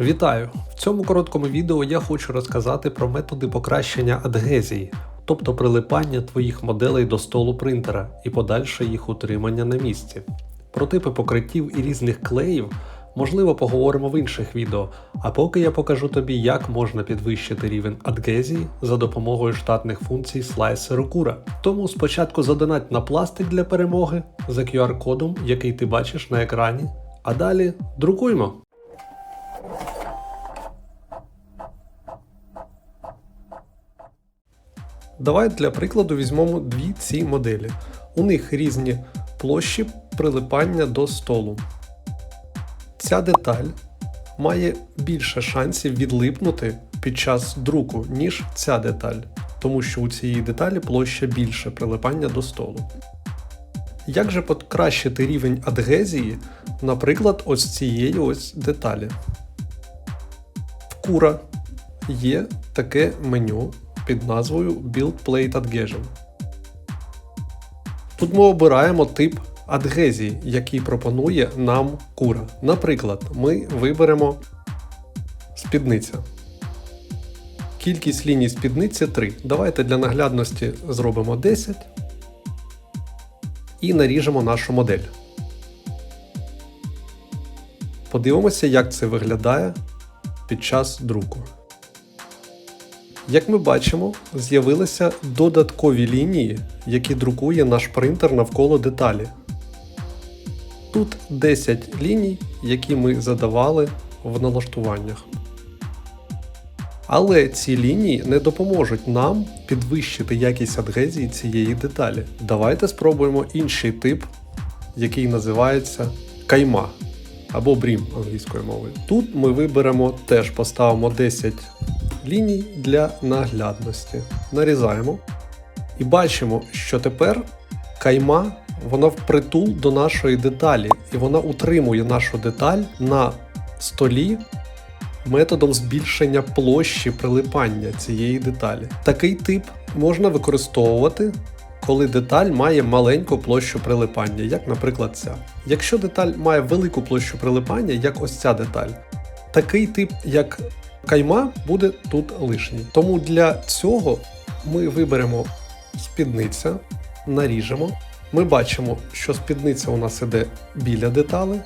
Вітаю! В цьому короткому відео я хочу розказати про методи покращення адгезії, тобто прилипання твоїх моделей до столу принтера і подальше їх утримання на місці. Про типи покриттів і різних клеїв можливо поговоримо в інших відео, а поки я покажу тобі, як можна підвищити рівень адгезії за допомогою штатних функцій слайсеру Cura. Тому спочатку задонать на пластик для перемоги за QR-кодом, який ти бачиш на екрані, а далі друкуємо. Давай для прикладу візьмемо дві ці моделі. У них різні площі прилипання до столу. Ця деталь має більше шансів відлипнути під час друку, ніж ця деталь, тому що у цієї деталі площа більше прилипання до столу. Як же покращити рівень адгезії, наприклад, ось цієї ось деталі? В Cura є таке меню під назвою Build Plate Adhesion. Тут ми обираємо тип адгезії, який пропонує нам Cura. Наприклад, ми виберемо спідниця. Кількість ліній спідниці 3. Давайте для наглядності зробимо 10 і наріжемо нашу модель. Подивимося, як це виглядає під час друку. Як ми бачимо, з'явилися додаткові лінії, які друкує наш принтер навколо деталі. Тут 10 ліній, які ми задавали в налаштуваннях. Але ці лінії не допоможуть нам підвищити якість адгезії цієї деталі. Давайте спробуємо інший тип, який називається кайма або брім англійською мовою. Тут ми виберемо теж поставимо 10 ліній для наглядності. Нарізаємо. І бачимо, що тепер кайма вона впритул до нашої деталі, і вона утримує нашу деталь на столі методом збільшення площі прилипання цієї деталі. Такий тип можна використовувати. Коли деталь має маленьку площу прилипання, як, наприклад, ця. Якщо деталь має велику площу прилипання, як ось ця деталь, такий тип, як кайма, буде тут лишній. Тому для цього ми виберемо спідниця, наріжемо. Ми бачимо, що спідниця у нас іде біля деталі.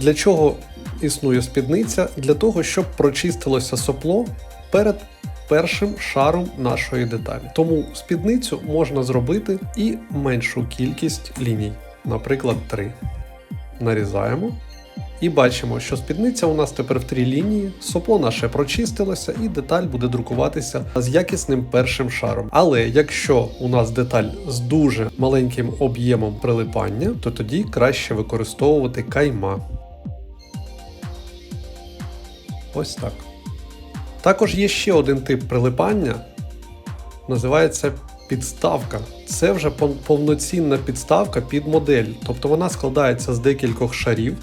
Для чого існує спідниця? Для того, щоб прочистилося сопло перед першим шаром нашої деталі. Тому спідницю можна зробити і меншу кількість ліній, наприклад, 3. Нарізаємо. І бачимо, що спідниця у нас тепер в три лінії, сопло наше прочистилося, і деталь буде друкуватися з якісним першим шаром. Але якщо у нас деталь з дуже маленьким об'ємом прилипання, то тоді краще використовувати кайма. Ось так. Також є ще один тип прилипання, називається підставка. Це вже повноцінна підставка під модель, тобто вона складається з декількох шарів.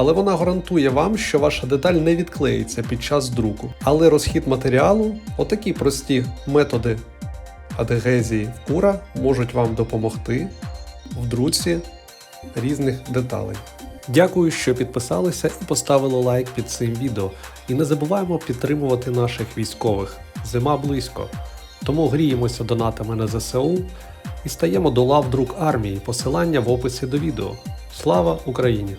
Але вона гарантує вам, що ваша деталь не відклеїться під час друку. Але розхід матеріалу, отакі прості методи адгезії в кура можуть вам допомогти в друці різних деталей. Дякую, що підписалися і поставили лайк під цим відео. І не забуваємо підтримувати наших військових. Зима близько. Тому гріємося донатами на ЗСУ і стаємо до лав друк армії. Посилання в описі до відео. Слава Україні!